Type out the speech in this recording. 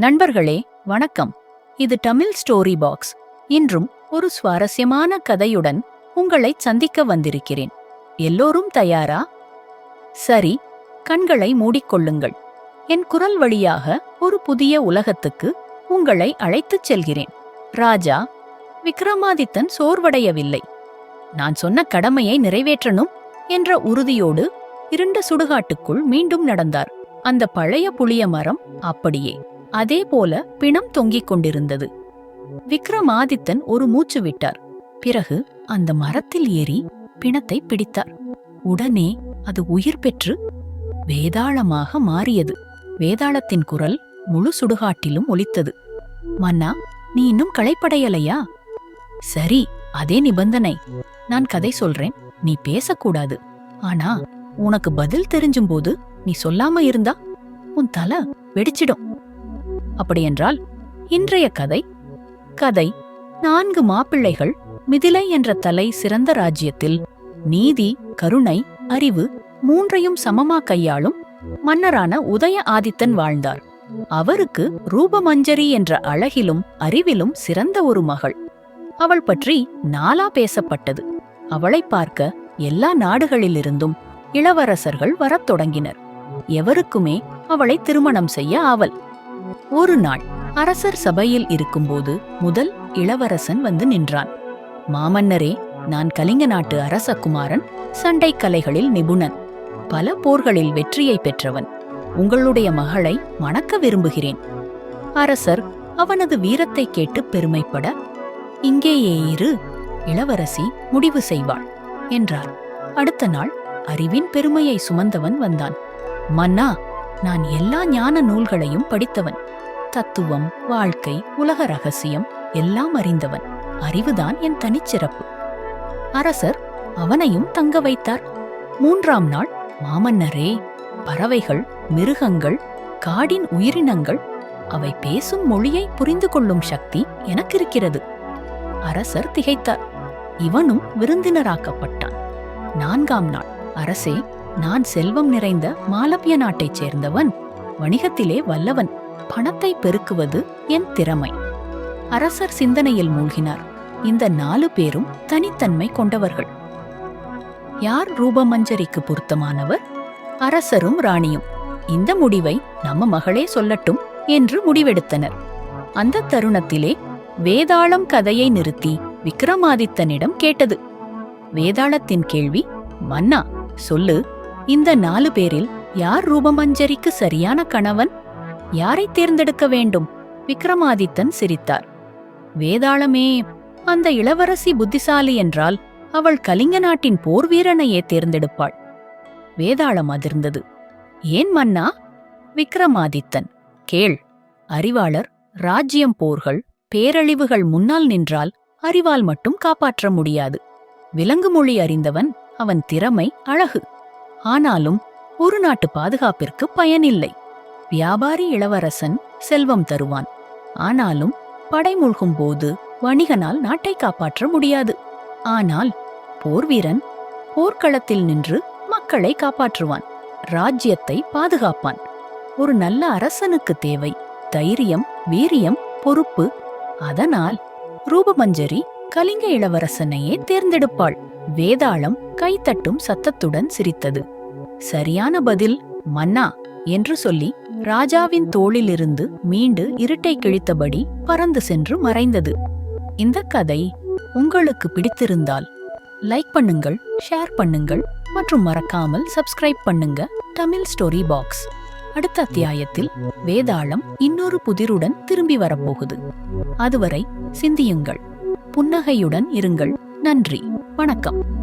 நண்பர்களே வணக்கம். இது தமிழ் ஸ்டோரி பாக்ஸ். இன்றும் ஒரு சுவாரஸ்யமான கதையுடன் உங்களை சந்திக்க வந்திருக்கிறேன். எல்லோரும் தயாரா? சரி கண்களை மூடிக்கொள்ளுங்கள். என் குரல் வழியாக ஒரு புதிய உலகத்துக்கு உங்களை அழைத்துச் செல்கிறேன். ராஜா விக்ரமாதித்தன் சோர்வடையவில்லை. நான் சொன்ன கடமையை நிறைவேற்றணும் என்ற உறுதியோடு இருண்ட சுடுகாட்டுக்குள் மீண்டும் நடந்தார். அந்த பழைய புளிய மரம் அப்படியே. அதேபோல பிணம் தொங்கிக் கொண்டிருந்தது. விக்ரமாதித்தன் ஒரு மூச்சு விட்டார். பிறகு அந்த மரத்தில் ஏறி பிணத்தை பிடித்தார். உடனே அது உயிர் பெற்று வேதாளமாக மாறியது. வேதாளத்தின் குரல் முழு சுடுகாட்டிலும் ஒலித்தது. மன்னா நீ இன்னும் களைப்படையலையா? சரி அதே நிபந்தனை. நான் கதை சொல்றேன். நீ பேசக்கூடாது. ஆனா உனக்கு பதில் தெரிஞ்சும் போது நீ சொல்லாம இருந்தா உன் தலை வெடிச்சிடும். அப்படியென்றால் இன்றைய கதை கதை நான்கு மாப்பிள்ளைகள் மிதிலை என்ற தலை சிறந்த ராஜ்யத்தில் நீதி கருணை அறிவு மூன்றையும் சமமா கையாளும் மன்னரான உதய ஆதித்தன் வாழ்ந்தார். அவருக்கு ரூபமஞ்சரி என்ற அழகிலும் அறிவிலும் சிறந்த ஒரு மகள். அவள் பற்றி நாலா பேசப்பட்டது. அவளை பார்க்க எல்லா நாடுகளிலிருந்தும் இளவரசர்கள் வரத் தொடங்கினர். எவருக்குமே அவளை திருமணம் செய்ய ஆவல். ஒரு நாள் அரசர் சபையில் இருக்கும்போது முதல் இளவரசன் வந்து நின்றான். மாமன்னரே நான் கலிங்க நாட்டு அரசகுமாரன் சண்டை கலைகளில் நிபுணன் பல போர்களில் வெற்றியை பெற்றவன் உங்களுடைய மகளை மணக்க விரும்புகிறேன். அரசர் அவனது வீரத்தை கேட்டு பெருமைப்பட இங்கேயே இரு இளவரசி முடிவு செய்வாள் என்றார். அடுத்த நாள் அறிவின் பெருமையை சுமந்தவன் வந்தான். மன்னா நான் எல்லா ஞான நூல்களையும் படித்தவன் தத்துவம் வாழ்க்கை உலக ரகசியம் எல்லாம் அறிந்தவன். அறிவுதான் என் தனிச்சிறப்பு. அரசர் அவனையும் தங்க வைத்தார். மூன்றாம் நாள் மாமன்னரே பறவைகள் மிருகங்கள் காடின் உயிரினங்கள் அவை பேசும் மொழியை புரிந்து கொள்ளும் சக்தி எனக்கு இருக்கிறது அரசர் திகைத்தார். இவனும் விருந்தினராக்கப்பட்டான். நான்காம் நாள் அரசே நான் செல்வம் நிறைந்த மாலவிய நாட்டைச் சேர்ந்தவன் வணிகத்திலே வல்லவன். பணத்தை பெருக்குவது என் திறமை. அரசர் சிந்தனையில் மூழ்கினார். இந்த நாலு பேரும் தனித்தன்மை கொண்டவர்கள். யார் ரூபமஞ்சரிக்கு பொருத்தமானவர்? அரசரும் ராணியும். இந்த முடிவை நம்ம மகளே சொல்லட்டும் என்று முடிவெடுத்தனர். அந்த தருணத்திலே வேதாளம் கதையை நிறுத்தி விக்ரமாதித்தனிடம் கேட்டது. வேதாளத்தின் கேள்வி மன்னா சொல்லு இந்த நாலு பேரில் யார் ரூபமஞ்சரிக்கு சரியான கணவன்? யாரை தேர்ந்தெடுக்க வேண்டும்? விக்ரமாதித்தன் சிரித்தார். வேதாளமே அந்த இளவரசி புத்திசாலி என்றால் அவள் கலிங்க நாட்டின் போர் வீரனையே தேர்ந்தெடுப்பாள். வேதாளம் அதிர்ந்தது. ஏன் மன்னா? விக்ரமாதித்தன் கேள். அறிவாளர் ராஜ்யம் போர்கள் பேரழிவுகள் முன்னால் நின்றால் அறிவால் மட்டும் காப்பாற்ற முடியாது. விலங்கு மொழி அறிந்தவன் அவன் திறமை அழகு. ஆனாலும் ஒரு நாட்டு பாதுகாப்பிற்கு பயனில்லை. வியாபாரி இளவரசன் செல்வம் தருவான். ஆனாலும் படை மூழ்கும் போது வணிகனால் நாட்டை காப்பாற்ற முடியாது. ஆனால் போர்வீரன் போர்க்களத்தில் நின்று மக்களை காப்பாற்றுவான் ராஜ்யத்தை பாதுகாப்பான். ஒரு நல்ல அரசனுக்கு தேவை தைரியம் வீரியம் பொறுப்பு. அதனால் ரூபமஞ்சரி கலிங்க இளவரசனையே தேர்ந்தெடுப்பாள். வேதாளம் கைத்தட்டும் சத்தத்துடன் சிரித்தது. சரியான பதில் மன்னா. என்று சொல்லி ராஜாவின் தோளிலிருந்து மீண்டு இருட்டை கிழித்தபடி பறந்து சென்று மறைந்தது. இந்த கதை உங்களுக்கு பிடித்திருந்தால் லைக் பண்ணுங்கள் ஷேர் பண்ணுங்கள் மற்றும் மறக்காமல் சப்ஸ்கிரைப் பண்ணுங்க தமிழ் ஸ்டோரி பாக்ஸ். அடுத்த அத்தியாயத்தில் வேதாளம் இன்னொரு புதிருடன் திரும்பி வரப்போகுது. அதுவரை சிந்தியுங்கள். புன்னகையுடன் இருங்கள். நன்றி. வணக்கம்.